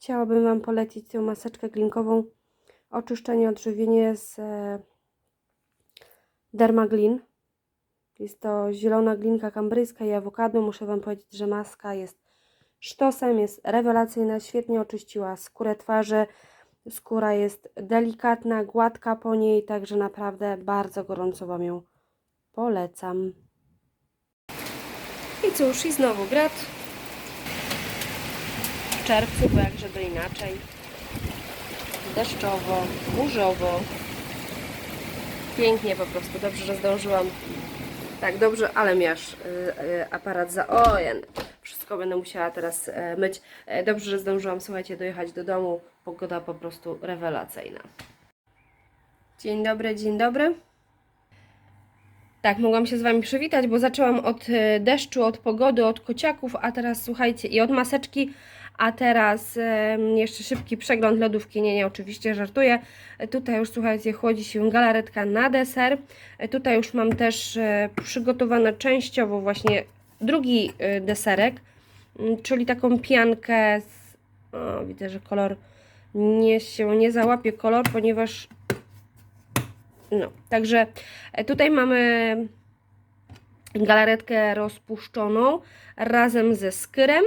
chciałabym Wam polecić tę maseczkę glinkową oczyszczenie, odżywienie z e, Dermaglin. Jest to zielona glinka kambryjska i awokado. Muszę Wam powiedzieć, że maska jest sztosem, jest rewelacyjna, świetnie oczyściła skórę twarzy. Skóra jest delikatna, gładka po niej, także naprawdę bardzo gorąco Wam ją polecam. I cóż, i znowu grat. Czerwcu, bo jakże to inaczej. Deszczowo, burzowo. Pięknie po prostu, dobrze, że zdążyłam. Tak, dobrze, ale miasz y, y, aparat za... Ojen, wszystko będę musiała teraz y, myć. Y, dobrze, że zdążyłam, słuchajcie, dojechać do domu. Pogoda po prostu rewelacyjna. Dzień dobry, dzień dobry. Tak, mogłam się z Wami przywitać, bo zaczęłam od y, deszczu, od pogody, od kociaków, a teraz słuchajcie, i od maseczki, a teraz jeszcze szybki przegląd lodówki. Nie, nie, oczywiście żartuję. Tutaj już słuchajcie, chłodzi się galaretka na deser. Tutaj już mam też e, przygotowane częściowo właśnie drugi e, deserek, czyli taką piankę z... O, widzę, że kolor nie się nie załapie kolor, ponieważ no, także e, tutaj mamy galaretkę rozpuszczoną razem ze skyrem.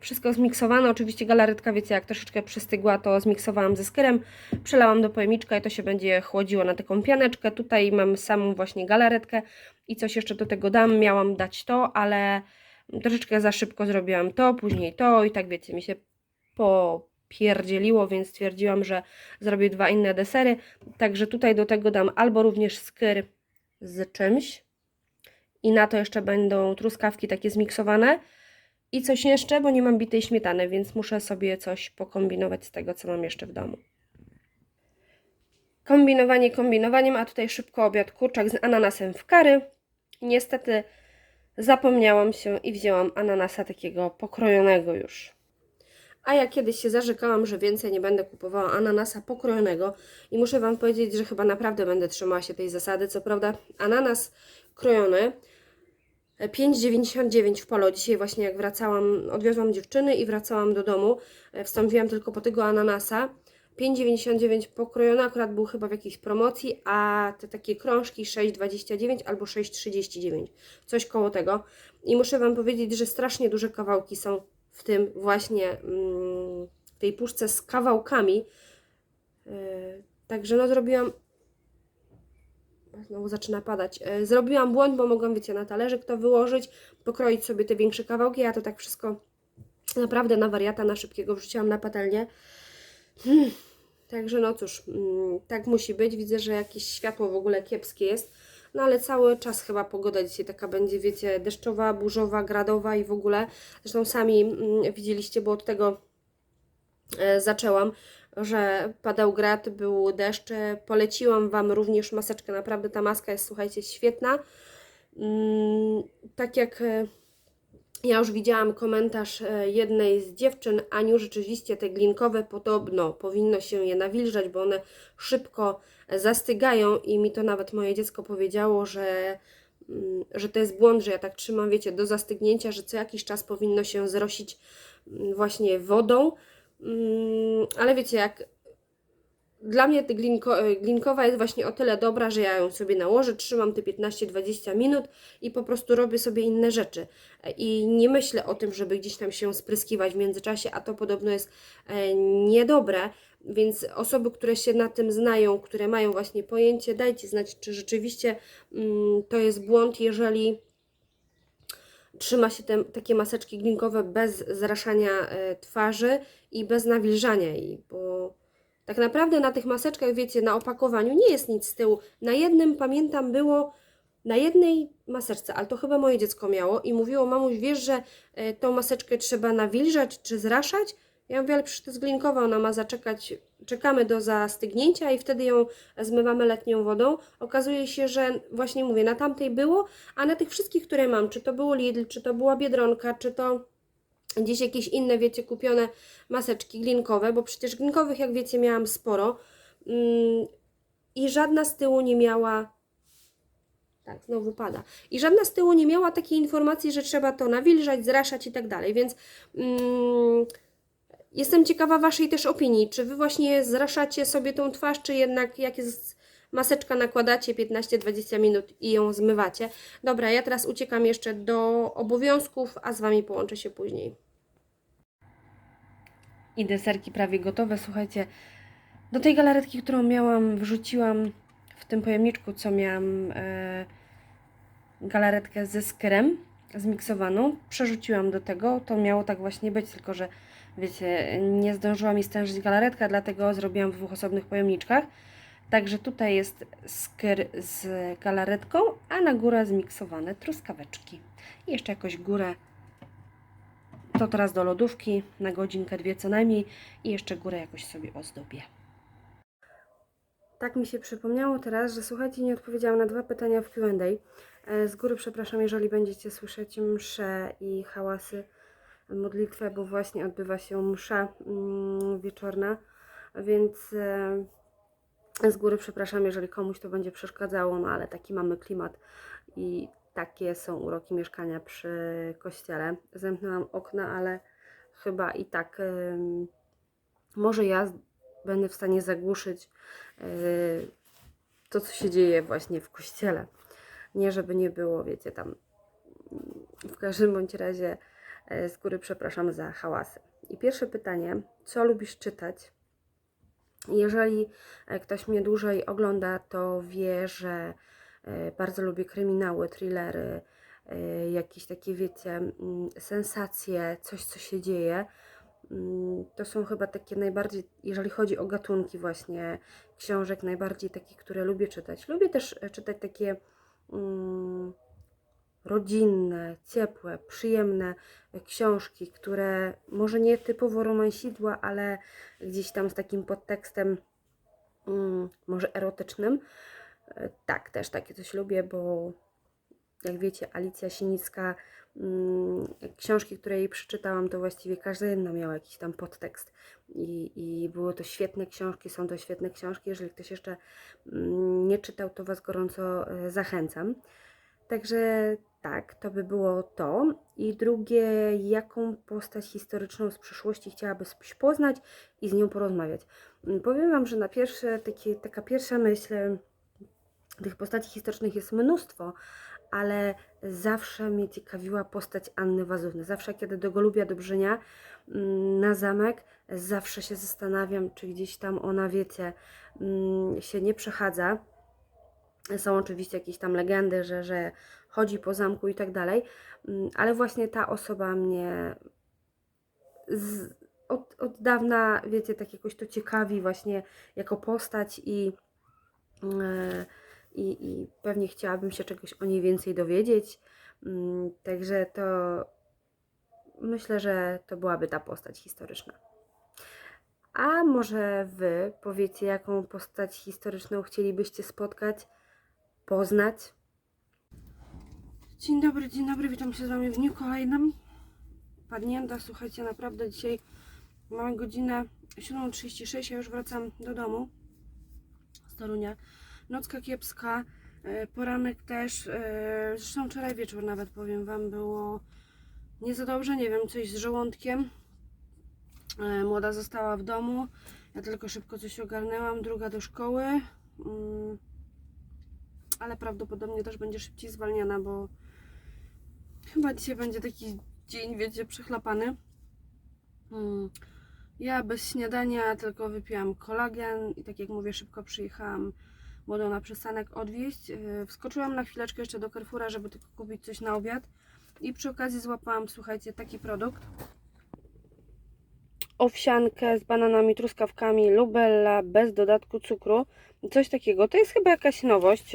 Wszystko zmiksowane. Oczywiście galaretka, wiecie, jak troszeczkę przystygła, to zmiksowałam ze skyrem. Przelałam do pojemniczka i to się będzie chłodziło na taką pianeczkę. Tutaj mam samą właśnie galaretkę i coś jeszcze do tego dam. Miałam dać to, ale troszeczkę za szybko zrobiłam to, później to i tak wiecie, mi się popierdzieliło, więc stwierdziłam, że zrobię dwa inne desery. Także tutaj do tego dam albo również skyr z czymś i na to jeszcze będą truskawki takie zmiksowane i coś jeszcze, bo nie mam bitej śmietany, więc muszę sobie coś pokombinować z tego, co mam jeszcze w domu. Kombinowanie kombinowaniem, a tutaj szybko obiad kurczak z ananasem w kary. Niestety zapomniałam się i wzięłam ananasa takiego pokrojonego już. A ja kiedyś się zarzekałam, że więcej nie będę kupowała ananasa pokrojonego i muszę Wam powiedzieć, że chyba naprawdę będę trzymała się tej zasady. Co prawda ananas krojony 5,99 w polo. Dzisiaj właśnie jak wracałam, odwiozłam dziewczyny i wracałam do domu, e, wstąpiłam tylko po tego ananasa. 5,99 pokrojony, akurat był chyba w jakiejś promocji, a te takie krążki 6,29 albo 6,39, coś koło tego. I muszę Wam powiedzieć, że strasznie duże kawałki są w tym właśnie, mm, w tej puszce z kawałkami. Yy, Także no zrobiłam Znowu zaczyna padać. E, Zrobiłam błąd, bo mogłam, wiecie, na talerzyk to wyłożyć, pokroić sobie te większe kawałki. Ja to tak wszystko naprawdę na wariata, na szybkiego wrzuciłam na patelnię. Hmm. Także no cóż, mm, tak musi być. Widzę, że jakieś światło w ogóle kiepskie jest. No ale cały czas chyba pogoda dzisiaj taka będzie, wiecie, deszczowa, burzowa, gradowa i w ogóle. Zresztą sami mm, widzieliście, bo od tego e, zaczęłam, że padał grad, był deszcz. Poleciłam Wam również maseczkę. Naprawdę ta maska jest, słuchajcie, świetna. Mm, tak jak e, ja już widziałam komentarz e, jednej z dziewczyn, Aniu, rzeczywiście te glinkowe podobno powinno się je nawilżać, bo one szybko zastygają i mi to nawet moje dziecko powiedziało, że, mm, że to jest błąd, że ja tak trzymam, wiecie, do zastygnięcia, że co jakiś czas powinno się zrosić mm, właśnie wodą. Mm, Ale wiecie, jak dla mnie ta glinko, e, glinkowa jest właśnie o tyle dobra, że ja ją sobie nałożę, trzymam te 15-20 minut i po prostu robię sobie inne rzeczy. I nie myślę o tym, żeby gdzieś tam się spryskiwać w międzyczasie, a to podobno jest e, niedobre. Więc osoby, które się na tym znają, które mają właśnie pojęcie, dajcie znać, czy rzeczywiście mm, to jest błąd, jeżeli trzyma się te, takie maseczki glinkowe bez zraszania e, twarzy i bez nawilżania jej, bo tak naprawdę na tych maseczkach, wiecie, na opakowaniu nie jest nic z tyłu. Na jednym, pamiętam, było na jednej maseczce, ale to chyba moje dziecko miało i mówiło, mamuś, wiesz, że e, tą maseczkę trzeba nawilżać czy zraszać? Ja mówię, ale przecież to jest glinkowa, ona ma zaczekać, czekamy do zastygnięcia i wtedy ją zmywamy letnią wodą. Okazuje się, że właśnie mówię, na tamtej było, a na tych wszystkich, które mam, czy to było Lidl, czy to była Biedronka, czy to gdzieś jakieś inne, wiecie, kupione maseczki glinkowe, bo przecież glinkowych, jak wiecie, miałam sporo mm, i żadna z tyłu nie miała tak, znowu pada. I żadna z tyłu nie miała takiej informacji, że trzeba to nawilżać, zraszać i tak dalej, więc mm, jestem ciekawa Waszej też opinii. Czy Wy właśnie zraszacie sobie tą twarz, czy jednak jak jest maseczka nakładacie 15-20 minut i ją zmywacie. Dobra, ja teraz uciekam jeszcze do obowiązków, a z Wami połączę się później. I deserki prawie gotowe. Słuchajcie, do tej galaretki, którą miałam, wrzuciłam w tym pojemniczku, co miałam e, galaretkę ze skrem zmiksowaną. Przerzuciłam do tego. To miało tak właśnie być, tylko że wiecie, nie zdążyła mi stężyć galaretka, dlatego zrobiłam w dwóch osobnych pojemniczkach. Także tutaj jest skyr z galaretką, a na górę zmiksowane truskaweczki. I jeszcze jakoś górę to teraz do lodówki na godzinkę, dwie co najmniej i jeszcze górę jakoś sobie ozdobię. Tak mi się przypomniało teraz, że słuchajcie, nie odpowiedziałam na dwa pytania w Q&A. E, Z góry przepraszam, jeżeli będziecie słyszeć msze i hałasy modlitwę, bo właśnie odbywa się msza mm, wieczorna, więc e, z góry przepraszam, jeżeli komuś to będzie przeszkadzało, no ale taki mamy klimat i takie są uroki mieszkania przy kościele. Zamknęłam okna, ale chyba i tak em, może ja będę w stanie zagłuszyć e, to, co się dzieje właśnie w kościele. Nie, żeby nie było, wiecie, tam w każdym bądź razie e, z góry przepraszam za hałasy. I pierwsze pytanie, co lubisz czytać? Jeżeli e, ktoś mnie dłużej ogląda, to wie, że e, bardzo lubię kryminały, thrillery, e, jakieś takie, wiecie, mm, sensacje, coś, co się dzieje. Mm, To są chyba takie najbardziej, jeżeli chodzi o gatunki właśnie książek, najbardziej takie, które lubię czytać. Lubię też e, czytać takie mm, rodzinne, ciepłe, przyjemne e, książki, które może nie typowo romansidła, ale gdzieś tam z takim podtekstem mm, może erotycznym. E, Tak, też takie coś lubię, bo jak wiecie, Alicja Sinicka, mm, książki, które jej przeczytałam, to właściwie każda jedna miała jakiś tam podtekst. I, I były to świetne książki, są to świetne książki. Jeżeli ktoś jeszcze mm, nie czytał, to Was gorąco e, zachęcam. Także tak, to by było to. I drugie, jaką postać historyczną z przeszłości chciałabyś poznać i z nią porozmawiać. Mm, Powiem Wam, że na pierwsze, takie, taka pierwsza myśl, tych postaci historycznych jest mnóstwo, ale zawsze mnie ciekawiła postać Anny Wazówny. Zawsze, kiedy do Golubia Dobrzynia mm, na zamek, zawsze się zastanawiam, czy gdzieś tam ona, wiecie, mm, się nie przechadza. Są oczywiście jakieś tam legendy, że, że chodzi po zamku i tak dalej, mm, ale właśnie ta osoba mnie z, od, od dawna, wiecie, tak jakoś to ciekawi właśnie jako postać i, e, i, i pewnie chciałabym się czegoś o niej więcej dowiedzieć. Mm, Także to myślę, że to byłaby ta postać historyczna. A może Wy powiecie, jaką postać historyczną chcielibyście spotkać, poznać? Dzień dobry, dzień dobry, witam się z Wami w dniu kolejnym. Padnięta, słuchajcie, naprawdę dzisiaj mamy godzinę 7.36, ja już wracam do domu z Torunia. Nocka kiepska, e, poranek też, e, zresztą wczoraj wieczór nawet powiem Wam było nie za dobrze, nie wiem, coś z żołądkiem. E, Młoda została w domu, ja tylko szybko coś ogarnęłam, druga do szkoły, mm, ale prawdopodobnie też będzie szybciej zwalniana, bo chyba dzisiaj będzie taki dzień, wiecie, przechlapany. Mm. Ja bez śniadania tylko wypiłam kolagen i tak jak mówię, szybko przyjechałam młodą na przystanek odwieźć. Yy, Wskoczyłam na chwileczkę jeszcze do Carrefoura, żeby tylko kupić coś na obiad. I przy okazji złapałam, słuchajcie, taki produkt. Owsiankę z bananami, truskawkami, lubella, bez dodatku cukru. Coś takiego. To jest chyba jakaś nowość.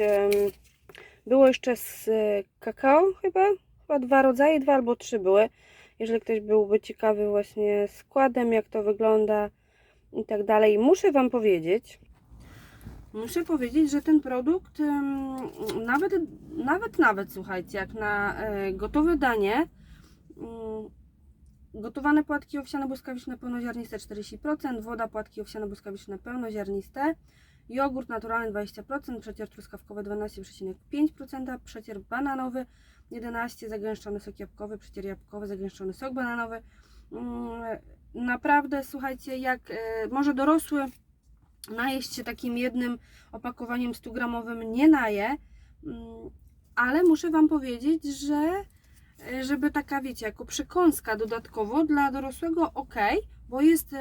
Było jeszcze z y, kakao chyba. Chyba dwa rodzaje, dwa albo trzy były. Jeżeli ktoś byłby ciekawy właśnie składem, jak to wygląda i tak dalej. Muszę Wam powiedzieć, muszę powiedzieć, że ten produkt nawet, nawet, nawet słuchajcie, jak na e, gotowe danie, ym, gotowane płatki owsiane błyskawiczne pełnoziarniste 40%, woda płatki owsiane błyskawiczne pełnoziarniste, jogurt naturalny 20%, przecier truskawkowy 12,5%, przecier bananowy 11, zagęszczony sok jabłkowy, przecier jabłkowy, zagęszczony sok bananowy, mm, naprawdę, słuchajcie, jak e, może dorosły najeść się takim jednym opakowaniem 100 gramowym nie naje, mm, ale muszę Wam powiedzieć, że e, żeby taka, wiecie, jako przekąska dodatkowo dla dorosłego ok, bo jest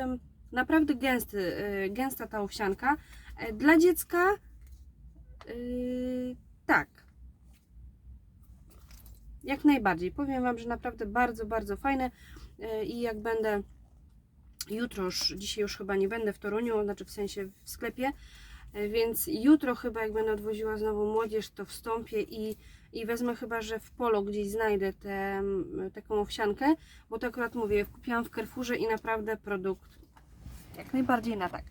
naprawdę gęsty, e, gęsta ta owsianka. Dla dziecka yy, tak. Jak najbardziej. Powiem Wam, że naprawdę bardzo, bardzo fajne e, i jak będę jutro już, dzisiaj już chyba nie będę w Toruniu, znaczy w sensie w sklepie, e, więc jutro chyba jak będę odwoziła znowu młodzież, to wstąpię i, i wezmę chyba, że w polo gdzieś znajdę m, taką owsiankę, bo to akurat mówię, kupiłam w Carrefourze i naprawdę produkt jak najbardziej na tak.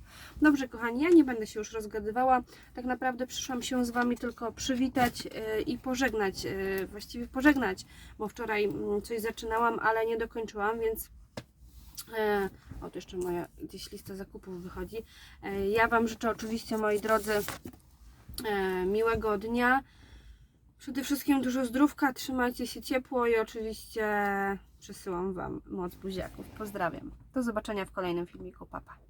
Dobrze, kochani, ja nie będę się już rozgadywała. Tak naprawdę przyszłam się z Wami tylko przywitać e, i pożegnać, e, właściwie pożegnać, bo wczoraj mm, coś zaczynałam, ale nie dokończyłam, więc e, o, tu jeszcze moja gdzieś lista zakupów wychodzi. E, Ja Wam życzę oczywiście, moi drodzy, e, miłego dnia. Przede wszystkim dużo zdrówka, trzymajcie się ciepło i oczywiście przesyłam Wam moc buziaków. Pozdrawiam. Do zobaczenia w kolejnym filmiku. Papa.